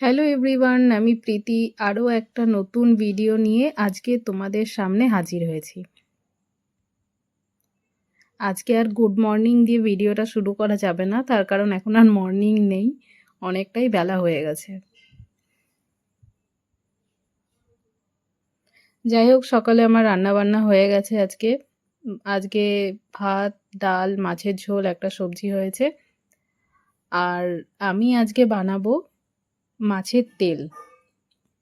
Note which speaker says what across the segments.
Speaker 1: Hello everyone আমি প্রীতি। আরও একটা নতুন ভিডিও নিয়ে আজকে তোমাদের সামনে হাজির হয়েছি। আজকে আর গুড মর্নিং দিয়ে ভিডিওটা শুরু করা যাবে না, তার কারণ এখন আর মর্নিং নেই, অনেকটাই বেলা হয়ে গেছে। যাই হোক, সকালে আমার রান্না বান্না হয়ে গেছে আজকে। আজকে ভাত, ডাল, মাছের ঝোল, একটা সবজি হয়েছে। আর আমি আজকে বানাবো মাছের তেল।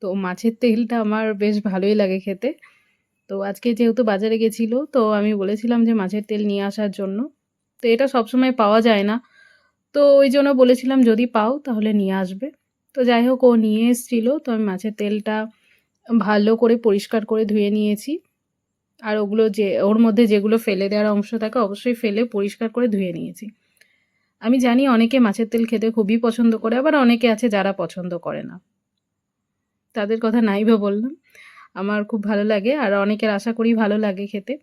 Speaker 1: তো মাছের তেলটা আমার বেশ ভালোই লাগে খেতে। তো আজকে যেহেতু বাজারে গেছিল, তো আমি বলেছিলাম যে মাছের তেল নিয়ে আসার জন্য। তো এটা সবসময় পাওয়া যায় না। তো ওই জন্য বলেছিলাম যদি পাও তাহলে নিয়ে আসবে। তো যাই হোক, ও নিয়ে এসেছিল। তো আমি মাছের তেলটা ভালো করে পরিষ্কার করে ধুয়ে নিয়েছি। আর ওগুলো যে, ওর মধ্যে যেগুলো ফেলে দেওয়ার অংশ থাকে, অবশ্যই ফেলে পরিষ্কার করে ধুয়ে নিয়েছি। আমি জানি অনেকে মাছের তেল খেতে খুবই পছন্দ করে, আবার অনেকে আছে যারা পছন্দ করে না। তাদের কথা নাই বা বললাম। আমার খুব ভালো লাগে আর অনেকের আশা করি ভালো লাগে খেতে।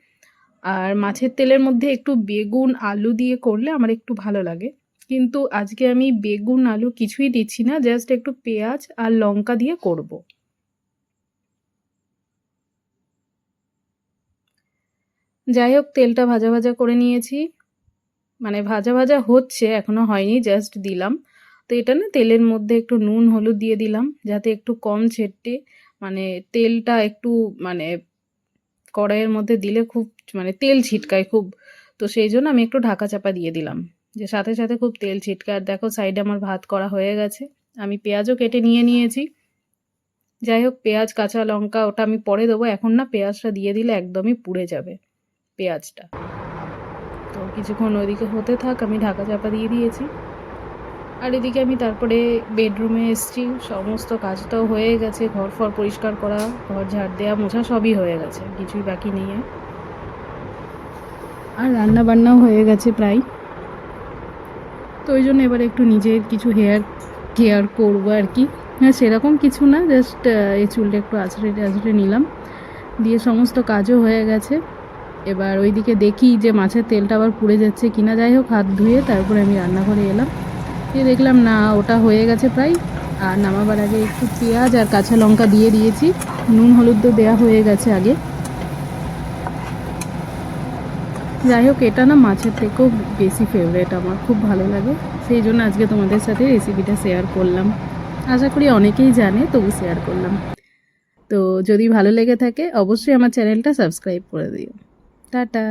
Speaker 1: আর মাছের তেলের মধ্যে একটু বেগুন আলু দিয়ে করলে আমার একটু ভালো লাগে। কিন্তু আজকে আমি বেগুন আলু কিছুই দিচ্ছি না, জাস্ট একটু পেঁয়াজ আর লঙ্কা দিয়ে করব। যাই হোক, তেলটা ভাজা ভাজা করে নিয়েছি। মানে ভাজা ভাজা হচ্ছে, এখনও হয়নি জাস্ট দিলাম। তো এটা না তেলের মধ্যে একটু নুন, হলুদ দিয়ে দিলাম, যাতে একটু কম ছেটে মানে তেলটা একটু মানে কড়াইয়ের মধ্যে দিলে খুব মানে তেল ছিটকায় খুব। তো সেই জন্য আমি একটু ঢাকা চাপা দিয়ে দিলাম। যে সাথে সাথে খুব তেল ছিটকায়। আর দেখো সাইডে আমার ভাত করা হয়ে গেছে। আমি পেঁয়াজও কেটে নিয়ে নিয়েছি। যাই হোক, পেঁয়াজ, কাঁচা লঙ্কা, ওটা আমি পরে দেবো। এখন না পেঁয়াজটা দিয়ে দিলে একদমই পুড়ে যাবে, পেঁয়াজটা। কিছুক্ষণ ওইদিকে হতে থাক, আমি ঢাকা চাপা দিয়ে দিয়েছি। আর এদিকে আমি তারপরে বেডরুমে এসেছি, সমস্ত কাজটাও হয়ে গেছে ঘর ফর পরিষ্কার করা, ঘর ঝাড় দেওয়া মোছা সবই হয়ে গেছে, কিছুই বাকি নেই আর। আর রান্না বান্নাও হয়ে গেছে প্রায়। তো ওই জন্য এবার একটু নিজের কিছু হেয়ার কেয়ার করব আর কি। হ্যাঁ সেরকম কিছু না, জাস্ট এই চুলটা একটু আছড়ে আছড়ে নিলাম। দিয়ে সমস্ত কাজও হয়ে গেছে। এবার ওইদিকে দেখি যে মাছের তেলটা আবার পুড়ে যাচ্ছে কিনা। যাই হোক, হাত ধুয়ে তারপরে আমি রান্নাঘরে এলাম। দিয়ে দেখলাম, না, ওটা হয়ে গেছে প্রায়। আর নামাবার আগে একটু পেঁয়াজ আর কাঁচা লঙ্কা দিয়ে দিয়েছি। নুন, হলুদ তো দেওয়া হয়ে গেছে আগে। যাই হোক, এটা না মাছের থেকেও বেশি ফেভারেট আমার, খুব ভালো লাগে। সেই জন্য আজকে তোমাদের সাথে রেসিপিটা শেয়ার করলাম। আশা করি অনেকেই জানে, তবু শেয়ার করলাম। তো যদি ভালো লেগে থাকে, অবশ্যই আমার চ্যানেলটা সাবস্ক্রাইব করে দিও। টাটা।